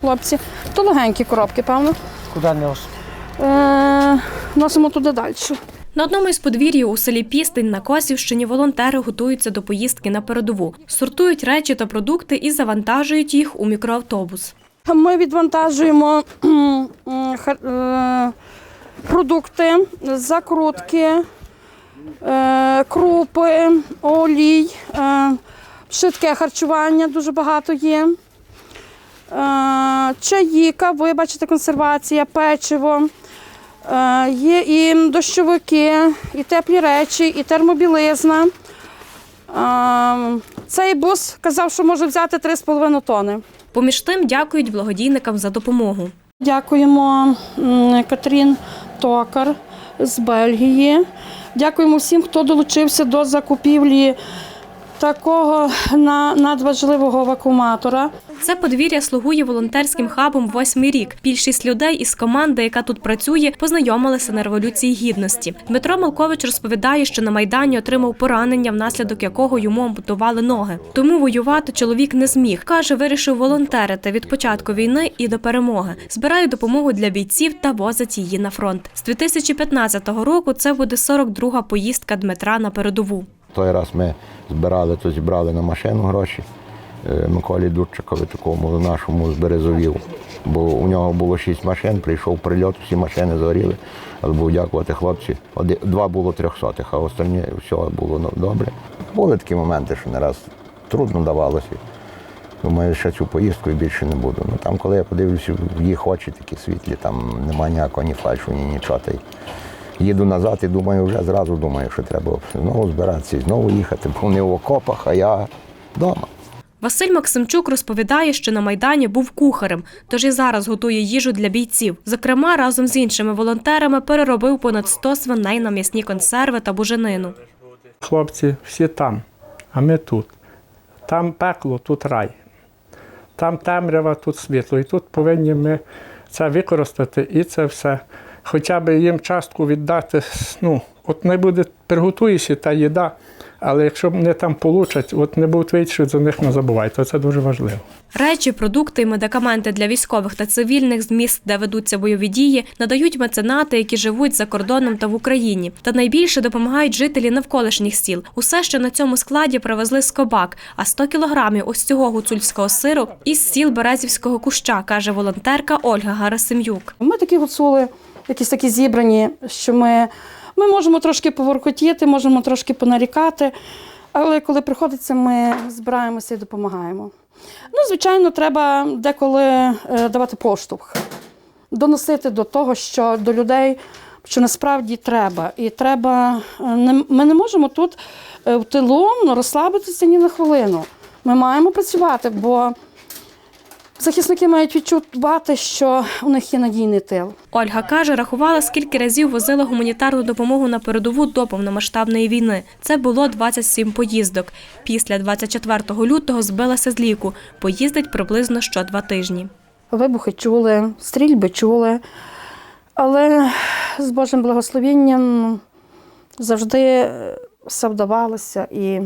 Хлопці, то легенькі коробки, певно. Куди нес? Е, носимо туди далі. На одному із подвір'їв у селі Пістень на Косівщині волонтери готуються до поїздки на передову, сортують речі та продукти і завантажують їх у мікроавтобус. Ми відвантажуємо е, продукти, закрутки, е, крупи, олій, е, швидке харчування дуже багато є. Е, Чаї, кави, бачите, консервація, печиво. Е, Є і дощовики, і теплі речі, і термобілизна. Е, Цей бус казав, що може взяти 3,5 тони. Поміж тим дякують благодійникам за допомогу. Дякуємо Катрін Токар з Бельгії. Дякуємо всім, хто долучився до закупівлі такого на- надважливого вакууматора. Це подвір'я слугує волонтерським хабом восьмий рік. Більшість людей із команди, яка тут працює, познайомилися на революції гідності. Дмитро Малкович розповідає, що на майдані отримав поранення, внаслідок якого йому ампутували ноги. Тому воювати чоловік не зміг. каже, вирішив волонтерити від початку війни і до перемоги. Збирає допомогу для бійців та возить її на фронт. З 2015 року це буде 42-га поїздка Дмитра на передову. Той раз ми збирали, то зібрали на машину гроші е, Миколі Дудчикові, такому нашому з Березовів. Бо у нього було шість машин, прийшов прильот, всі машини згоріли. Але був дякувати хлопці. Два було трьохсотих, а останні все було ну, добре. Були такі моменти, що не раз трудно давалося. Думаю, що цю поїздку і більше не буду. Ну там, коли я подивлюся, в їх очі такі світлі, там немає ніякого ні фальшу, ні нічого. Їду назад і думаю, вже зразу думаю, що треба знову збиратися і знову їхати, бо вони в окопах, а я вдома. Василь Максимчук розповідає, що на майдані був кухарем, тож і зараз готує їжу для бійців. Зокрема, разом з іншими волонтерами переробив понад 100 свиней на м'ясні консерви та буженину. Хлопці всі там, а ми тут. Там пекло, тут рай. Там темрява, тут світло. І тут повинні ми це використати і це все. Хоча б їм частку віддати. Ну, от не буде, приготуєшся та їда, але якщо не там получать, от не будуть вийти, за них не забувайте. Це дуже важливо. Речі, продукти і медикаменти для військових та цивільних з міст, де ведуться бойові дії, надають меценати, які живуть за кордоном та в Україні. Та найбільше допомагають жителі навколишніх сіл. Усе, що на цьому складі привезли з кобак, а 100 кілограмів ось цього гуцульського сиру із сіл Березівського куща, каже волонтерка Ольга Гарасим'юк. Ми такі гуцули, якісь такі зібрані, що ми, ми можемо трошки поворкотіти, можемо трошки понарікати, але коли приходиться, ми збираємося і допомагаємо. Ну, звичайно, треба деколи е, давати поштовх, доносити до того, що до людей, що насправді треба. І треба, е, ми не можемо тут е, в тилу ну, розслабитися ні на хвилину. Ми маємо працювати, бо захисники мають відчувати, що у них є надійний тил. Ольга каже, рахувала, скільки разів возила гуманітарну допомогу на передову до повномасштабної війни. Це було 27 поїздок. Після 24 лютого збилася з ліку. Поїздить приблизно що два тижні. Вибухи чули, стрільби чули, але з Божим благословенням завжди все вдавалося і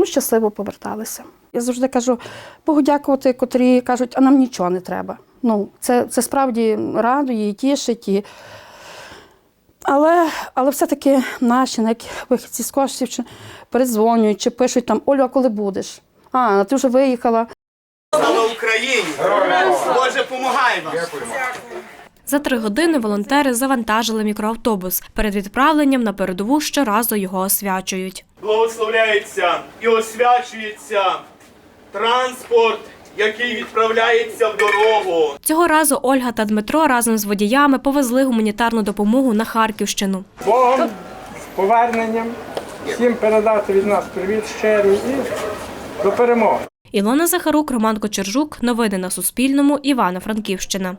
ну, щасливо поверталися. Я завжди кажу, Богу дякувати, котрі кажуть, а нам нічого не треба. Ну, це, це справді радує і тішить. І... Але, але все-таки наші, навіть вихідці з коштів, чи передзвонюють, чи пишуть там, Олю, а коли будеш? А, ти вже виїхала. Слава Україні! Боже, помагай вам! За три години волонтери завантажили мікроавтобус. Перед відправленням на передову щоразу його освячують. Благословляється і освячується транспорт, який відправляється в дорогу. Цього разу Ольга та Дмитро разом з водіями повезли гуманітарну допомогу на Харківщину. Богом, з поверненням, всім передати від нас привіт щирий і до перемоги. Ілона Захарук, Роман Кочержук. Новини на Суспільному. Івано-Франківщина.